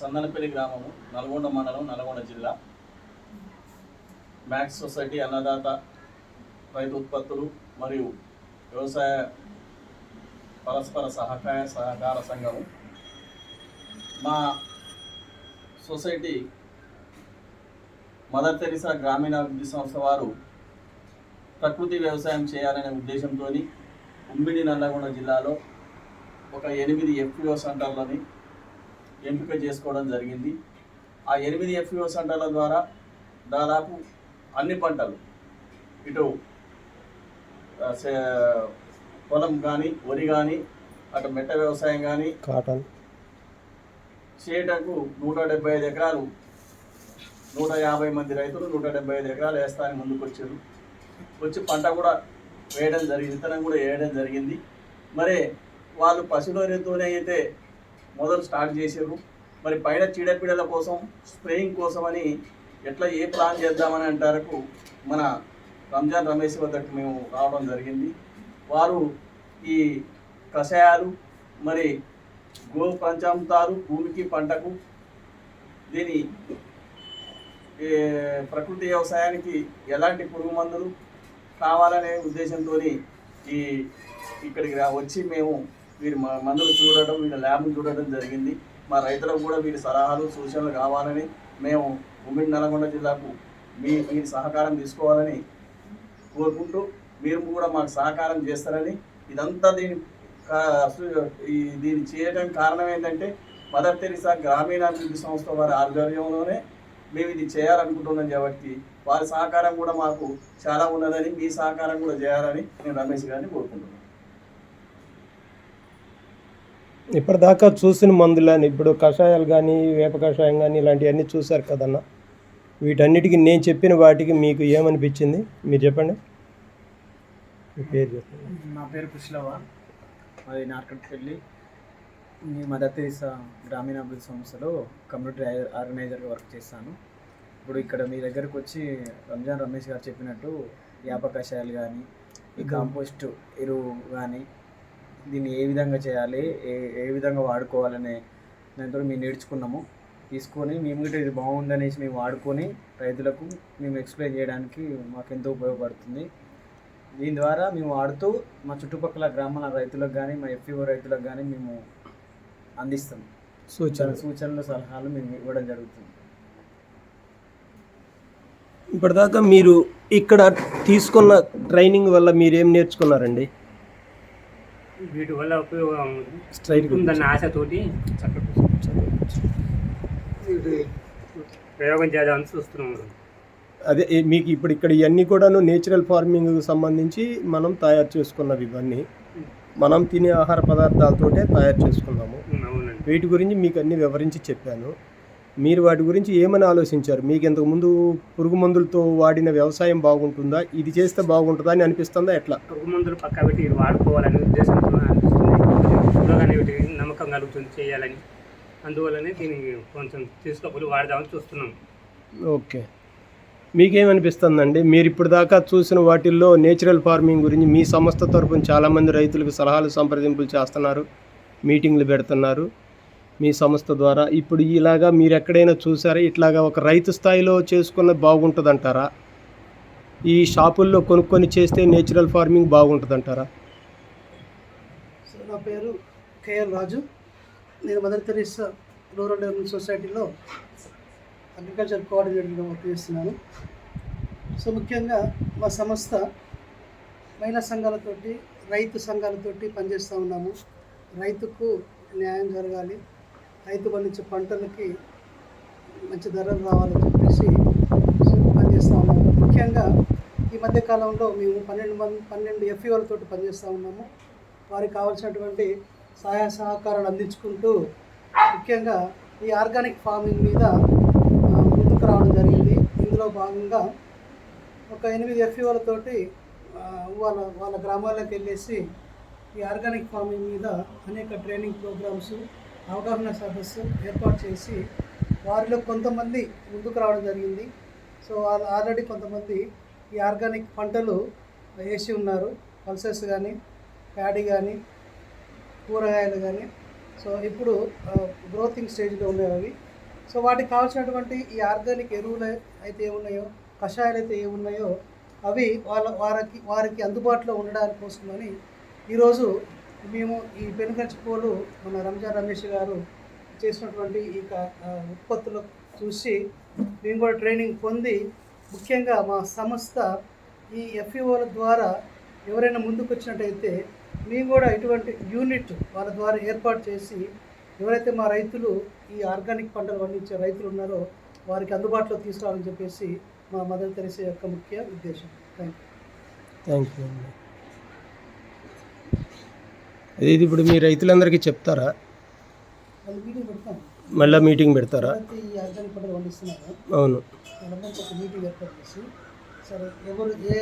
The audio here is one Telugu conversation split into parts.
సందనపల్లి గ్రామము నల్గొండ మండలం నల్గొండ జిల్లా. మ్యాక్స్ సొసైటీ అన్నదాత రైతు ఉత్పత్తులు మరియు వ్యవసాయ పరస్పర సహకార సహకార సంఘము. మా సొసైటీ మదర్ తెరిసా గ్రామీణాభివృద్ధి సంస్థ వారు ప్రకృతి వ్యవసాయం చేయాలనే ఉద్దేశంతో ఉమ్మిడి నల్లగొండ జిల్లాలో ఒక ఎనిమిది ఎఫ్పిఓ సెంటర్లని ఎంపిక చేసుకోవడం జరిగింది. ఆ ఎనిమిది ఎఫ్పిఓ సెంటర్ల ద్వారా దాదాపు అన్ని పంటలు ఇటు పొలం కానీ వరి కానీ అటు మెట్ట వ్యవసాయం కానీ కాటన్ చేయటకు నూట డెబ్బై ఐదు ఎకరాలు నూట యాభై మంది రైతులు నూట డెబ్బై ఐదు ఎకరాలు వేస్తానికి ముందుకు వచ్చారు. వచ్చి పంట కూడా వేయడం జరిగింది విత్తనం కూడా వేయడం జరిగింది. మరి వాళ్ళు పశువులతోనే అయితే మొదలు స్టార్ట్ చేసారు మరి పైన చీడపీడల కోసం స్ప్రేయింగ్ కోసం అని ఎట్లా ఏ ప్లాన్ చేద్దామని అంటారకు మన రంజాన్ రమేష్ వద్దకు మేము రావడం జరిగింది. వారు ఈ కషాయాలు మరి గో పంచామృతాలు భూమికి పంటకు దీని ప్రకృతి వ్యవసాయానికి ఎలాంటి పురుగు మందులు కావాలనే ఉద్దేశంతో ఈ ఇక్కడికి వచ్చి మేము వీరి మందులు చూడటం వీళ్ళ ల్యాబ్ను చూడటం జరిగింది. మా రైతులకు కూడా వీరి సలహాలు సూచనలు కావాలని మేము ఉమ్మడి నల్గొండ జిల్లాకు మీ మీరు సహకారం తీసుకోవాలని కోరుకుంటూ మీరు కూడా మాకు సహకారం చేస్తారని ఇదంతా దీని ఈ దీన్ని చేయడం కారణం ఏంటంటే మదర్ తెరిసా గ్రామీణాభివృద్ధి సంస్థ వారి ఆధ్వర్యంలోనే మేము ఇది చేయాలనుకుంటున్నాం కాబట్టి వారి సహకారం కూడా మాకు చాలా ఉన్నదని మీ సహకారం కూడా చేయాలని నేను రమేష్ గారిని కోరుకుంటున్నాను. ఇప్పటిదాకా చూసిన మందులని ఇప్పుడు కషాయాలు కానీ వేప కషాయం కానీ ఇలాంటివన్నీ చూశారు కదన్న. వీటన్నిటికీ నేను చెప్పిన వాటికి మీకు ఏమనిపించింది? మీరు చెప్పండి. మీ పేరు చెప్పండి. నా పేరు కుశలవ అది నార్కట్పల్లి. మీ మదర్ తెరీసా గ్రామీణాభివృద్ధి సంస్థలో కమ్యూనిటీ ఆర్- ఆర్గనైజర్గా వర్క్ చేస్తాను. ఇప్పుడు ఇక్కడ మీ దగ్గరకు వచ్చి రంజాన్ రమేష్ గారు చెప్పినట్టు యాప కషాయాలు కానీ ఈ కాంపోస్ట్ ఎరువు కానీ దీన్ని ఏ విధంగా చేయాలి ఏ ఏ విధంగా వాడుకోవాలనే దాంతో మేము నేర్చుకున్నాము. తీసుకొని మేము కూడా ఇది బాగుందనేసి మేము వాడుకొని రైతులకు మేము ఎక్స్ప్లెయిన్ చేయడానికి మాకు ఎంతో ఉపయోగపడుతుంది. దీని ద్వారా మేము వాడుతూ మా చుట్టుపక్కల గ్రామాల రైతులకు కానీ మా ఎఫ్ఈఓ రైతులకు కానీ మేము అందిస్తాం. సూచన సూచనలు సలహాలు మేము ఇవ్వడం జరుగుతుంది. ఇప్పటిదాకా మీరు ఇక్కడ తీసుకున్న ట్రైనింగ్ వల్ల మీరు ఏం నేర్చుకున్నారండి? వీటి వల్ల ఉపయోగం స్ట్రైట్ ఉందన్న ఆశతోటి ప్రయోగం చేద్దామని చూస్తున్నాము అదే మీకు ఇప్పుడు ఇక్కడ ఇవన్నీ కూడాను నేచురల్ ఫార్మింగ్ సంబంధించి మనం తయారు చేసుకున్నవి ఇవన్నీ. మనం తినే ఆహార పదార్థాలతోటే తయారు చేసుకున్నాము. వీటి గురించి మీకు అన్ని వివరించి చెప్పాను. మీరు వాటి గురించి ఏమని ఆలోచించారు? మీకు ఇంతకు ముందు పురుగు మందులతో వాడిన వ్యవసాయం బాగుంటుందా? ఇది చేస్తే బాగుంటుందా అని అనిపిస్తుందా? ఎట్లా? పురుగు మందులు పక్క పెట్టి ఇది వాడుకోవాలనే ఉద్దేశంతో అనిపిస్తుంది. నమ్మకం కలుగుతుంది చేయాలని. అందువల్లనే దీనికి కొంచెం తీసుకోపోయి వాడదామని చూస్తున్నాం. ఓకే. మీకేమనిపిస్తుందండి? మీరు ఇప్పుడు దాకా చూసిన వాటిల్లో నేచురల్ ఫార్మింగ్ గురించి మీ సంస్థ తరపున చాలామంది రైతులకు సలహాలు సంప్రదింపులు చేస్తున్నారు. మీటింగ్లు పెడుతున్నారు. మీ సంస్థ ద్వారా. ఇప్పుడు ఇలాగా మీరు ఎక్కడైనా చూసారా? ఇట్లాగా ఒక రైతు స్థాయిలో చేసుకున్న బాగుంటుందంటారా? ఈ షాపుల్లో కొనుక్కొని చేస్తే నేచురల్ ఫార్మింగ్ బాగుంటుందంటారా? సో నా పేరు కేఎల్ రాజు. నేను మదర్ తెరీసా రూరల్ డెవలప్మెంట్ సొసైటీలో అగ్రికల్చర్ కోఆర్డినేటర్గా వర్క్ చేస్తున్నాను. సో ముఖ్యంగా మా సంస్థ మహిళా సంఘాలతోటి రైతు సంఘాలతోటి పనిచేస్తూ ఉన్నాము. రైతుకు న్యాయం జరగాలి. రైతు పండించే పంటలకి మంచి ధరలు రావాలని చెప్పేసి పనిచేస్తూ ఉన్నాము. ముఖ్యంగా ఈ మధ్య కాలంలో మేము పన్నెండు మంది పన్నెండు ఎఫ్ఈఓలతోటి పనిచేస్తూ ఉన్నాము. వారికి కావాల్సినటువంటి సహాయ సహకారాలు అందించుకుంటూ ముఖ్యంగా ఈ ఆర్గానిక్ ఫార్మింగ్ మీద ముందుకు రావడం జరిగింది. ఇందులో భాగంగా ఒక ఎనిమిది ఎఫ్ఈఓలతోటి వాళ్ళ వాళ్ళ గ్రామాలకు వెళ్ళేసి ఈ ఆర్గానిక్ ఫార్మింగ్ మీద అనేక ట్రైనింగ్ ప్రోగ్రామ్స్ అవగాహన సదస్సు ఏర్పాటు చేసి వారిలో కొంతమంది ముందుకు రావడం జరిగింది. సో వాళ్ళు ఆల్రెడీ కొంతమంది ఈ ఆర్గానిక్ పంటలు వేసి ఉన్నారు. పల్సెస్ కానీ ప్యాడీ కానీ కూరగాయలు కానీ సో ఇప్పుడు గ్రోతింగ్ స్టేజ్లో ఉండేవి. అవి సో వాటికి కావాల్సినటువంటి ఈ ఆర్గానిక్ ఎరువులు అయితే ఏమున్నాయో కషాయాలు అయితే ఏమున్నాయో అవి వాళ్ళ వారికి వారికి అందుబాటులో ఉండడానికి కోసమని ఈరోజు మేము ఈ పెనుగంచిపోలు మన రంజాన్ రమేష్ గారు చేసినటువంటి ఈ ఉత్పత్తులు చూసి మేము కూడా ట్రైనింగ్ పొంది ముఖ్యంగా మా సంస్థ ఈ ఎఫ్ఈఓల ద్వారా ఎవరైనా ముందుకు వచ్చినట్టయితే మేము కూడా ఇటువంటి యూనిట్ వాళ్ళ ద్వారా ఏర్పాటు చేసి ఎవరైతే మా రైతులు ఈ ఆర్గానిక్ పంటలు పండించే రైతులు ఉన్నారో వారికి అందుబాటులో తీసుకురావాలని చెప్పేసి మా మదర్ తెరిసే యొక్క ముఖ్య ఉద్దేశం. థ్యాంక్ యూ థ్యాంక్ యూ ఇది ఇప్పుడు మీ రైతులందరికీ చెప్తారా? మళ్ళీ మీటింగ్ పెడతారా? అవును. సరే ఎవరు ఏ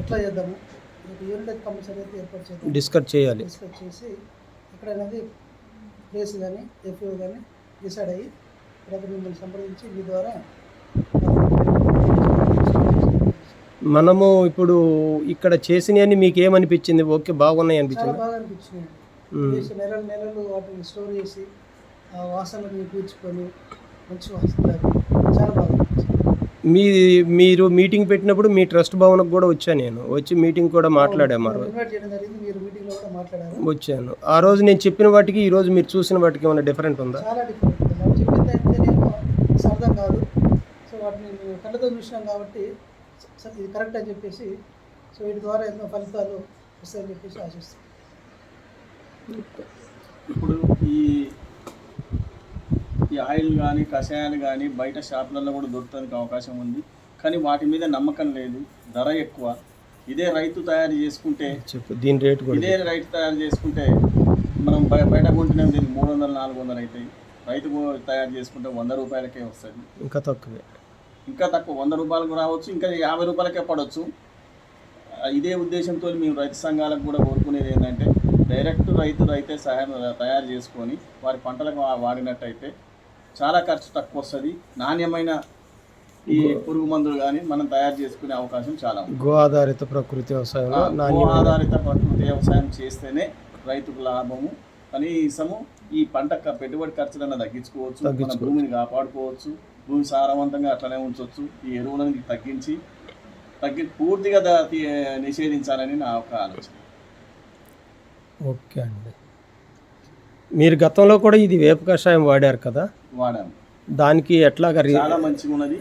ఎట్లా చేద్దాము యూనిట్ కంపల్సరీ అయితే ఏర్పాటు చేద్దాం డిస్కస్ చేయాలి. డిస్కస్ చేసి ఇక్కడ అనేది ప్లేస్ కానీ ఎఫ్ఓ కానీ డిసైడ్ అయ్యి తర్వాత మిమ్మల్ని సంప్రదించి మీ ద్వారా మనము ఇప్పుడు ఇక్కడ చేసినవన్నీ మీకు ఏమనిపించింది ఓకే బాగున్నాయి అనిపించింది? బాగా నెలలు నెలలు వాటిని స్టోర్ చేసి ఆ వాసనలు పీల్చుకొని మంచి వాసన చాలా బాగా మీ మీరు మీటింగ్ పెట్టినప్పుడు మీ ట్రస్ట్ భవన్కి కూడా వచ్చాను నేను? వచ్చి మీటింగ్ కూడా మాట్లాడాము ఆ రోజు. వచ్చాను. ఆ రోజు నేను చెప్పిన వాటికి ఈ రోజు మీరు చూసిన వాటికి ఏమైనా డిఫరెంట్ ఉందా? చాలా డిఫరెంట్ అర్థం కాదు. సో వాటిని కళ్ళతో చూసినాం కాబట్టి స- ఇది కరెక్ట్ అని చెప్పేసి సో వీటి ద్వారా ఎన్నో ఫలితాలు వస్తాయని చెప్పేసి ఆశిస్తాం. ఇప్పుడు ఈ ఈ ఆయిల్ కానీ కషాయాలు కానీ బయట షాపులలో కూడా దొరకడానికి అవకాశం ఉంది. కానీ వాటి మీద నమ్మకం లేదు ధర ఎక్కువ. ఇదే రైతు తయారు చేసుకుంటే చెప్పు దీని రేట్ కూడా ఇదే రైతు తయారు చేసుకుంటే మనం బయ- బయట కొంటున్నాం దీనికి మూడు వందలు నాలుగు వందలు అవుతాయి. రైతు తయారు చేసుకుంటే వంద రూపాయలకే వస్తుంది. ఇంకా తక్కువే. ఇంకా తక్కువ వంద రూపాయలకు రావచ్చు ఇంకా యాభై రూపాయలకే పడవచ్చు ఇదే ఉద్దేశంతో మేము రైతు సంఘాలకు కూడా కోరుకునేది ఏంటంటే డైరెక్ట్ రైతు రైతే సహాయం తయారు చేసుకొని వారి పంటలకు వాడినట్టయితే చాలా ఖర్చు తక్కువ వస్తుంది. నాణ్యమైన ఈ పురుగు మందులు కానీ మనం తయారు చేసుకునే అవకాశం చాలా ఉంది. గో ఆధారిత ప్రకృతి వ్యవసాయంలో ఆ, గో ఆధారిత ప్రకృతి వ్యవసాయం చేస్తేనే రైతుకు లాభము. కనీసము ఈ పంట పెట్టుబడి ఖర్చులన్నా తగ్గించుకోవచ్చు మన. భూమిని కాపాడుకోవచ్చు. భూమి సారవంతంగా అట్లనే ఉంచవచ్చు ఈ ఎరువులను తగ్గించి తగ్గి పూర్తిగా నిషేధించాలని నా ఒక ఆలోచన. ఓకే అండి. మీరు గతంలో కూడా ఇది వేప కషాయం వాడారు కదా? వాడాము. దానికి ఎట్లాగా చాలా మంచిగా ఉన్నది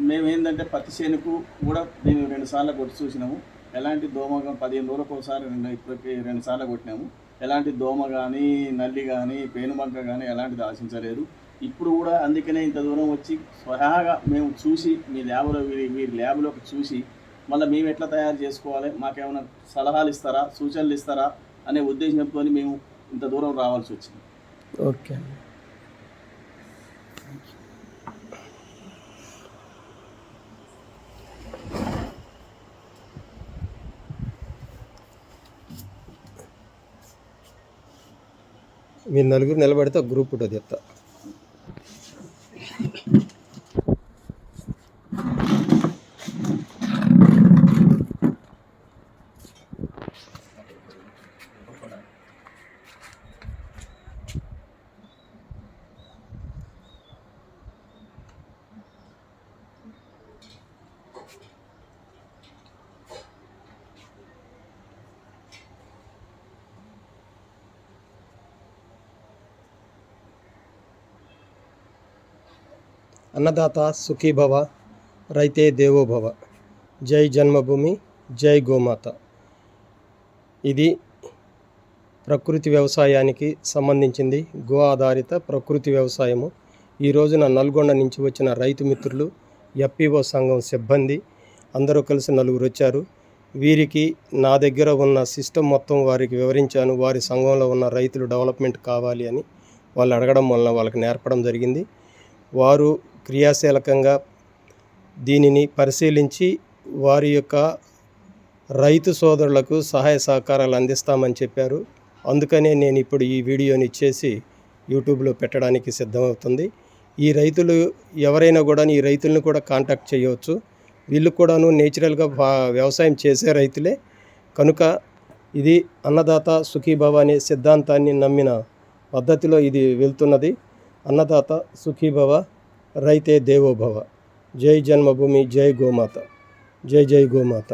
మేము ఏంటంటే పత్తి చేనుకు కూడా దీన్ని రెండు సార్లు కొట్టి చూసినాము. ఎలాంటి దోమ పదిహేను రోజులకు ఒకసారి రెండు ఇప్పటికి రెండు సార్లు కొట్టినాము. ఎలాంటి దోమ కానీ నల్లి కానీ పేనుబంక కానీ ఎలాంటిది ఆశించలేదు. ఇప్పుడు కూడా అందుకనే ఇంత దూరం వచ్చి స్వహాగా మేము చూసి మీ ల్యాబ్లో వీరి వీరి ల్యాబ్లోకి చూసి మళ్ళీ మేము ఎట్లా తయారు చేసుకోవాలి? మాకేమైనా సలహాలు ఇస్తారా? సూచనలు ఇస్తారా? అనే ఉద్దేశంతో మేము ఇంత దూరం రావాల్సి వచ్చింది. ఓకే అండి. మీరు నలుగురు నిలబడితే ఒక గ్రూప్ ఉంటుంది చెప్తా. అన్నదాత సుఖీభవ రైతే దేవోభవ. జై జన్మభూమి జై గోమాత. ఇది ప్రకృతి వ్యవసాయానికి సంబంధించింది గో ఆధారిత ప్రకృతి వ్యవసాయము. ఈ రోజున నల్గొండ నుంచి వచ్చిన రైతు మిత్రులు ఎఫ్పిఓ సంఘం సిబ్బంది అందరూ కలిసి నలుగురు వచ్చారు. వీరికి నా దగ్గర ఉన్న సిస్టమ్ మొత్తం వారికి వివరించాను. వారి సంఘంలో ఉన్న రైతులు డెవలప్మెంట్ కావాలి అని వాళ్ళు అడగడం వలన వాళ్ళకి నేర్పడం జరిగింది. వారు క్రియాశీలకంగా దీనిని పరిశీలించి వారి యొక్క రైతు సోదరులకు సహాయ సహకారాలు అందిస్తామని చెప్పారు. అందుకనే నేను ఇప్పుడు ఈ వీడియోని ఇచ్చేసి యూట్యూబ్లో పెట్టడానికి సిద్ధమవుతుంది. ఈ రైతులు ఎవరైనా కూడా ఈ రైతులను కూడా కాంటాక్ట్ చేయవచ్చు. వీళ్ళు కూడాను నేచురల్గా వ్యవసాయం చేసే రైతులే. కనుక ఇది అన్నదాత సుఖీభవ అనే సిద్ధాంతాన్ని నమ్మిన పద్ధతిలో ఇది వెళ్తున్నది. అన్నదాత సుఖీభవ రైతే దేవోభవ జై జన్మభూమి జై గోమాత జై జై గోమాత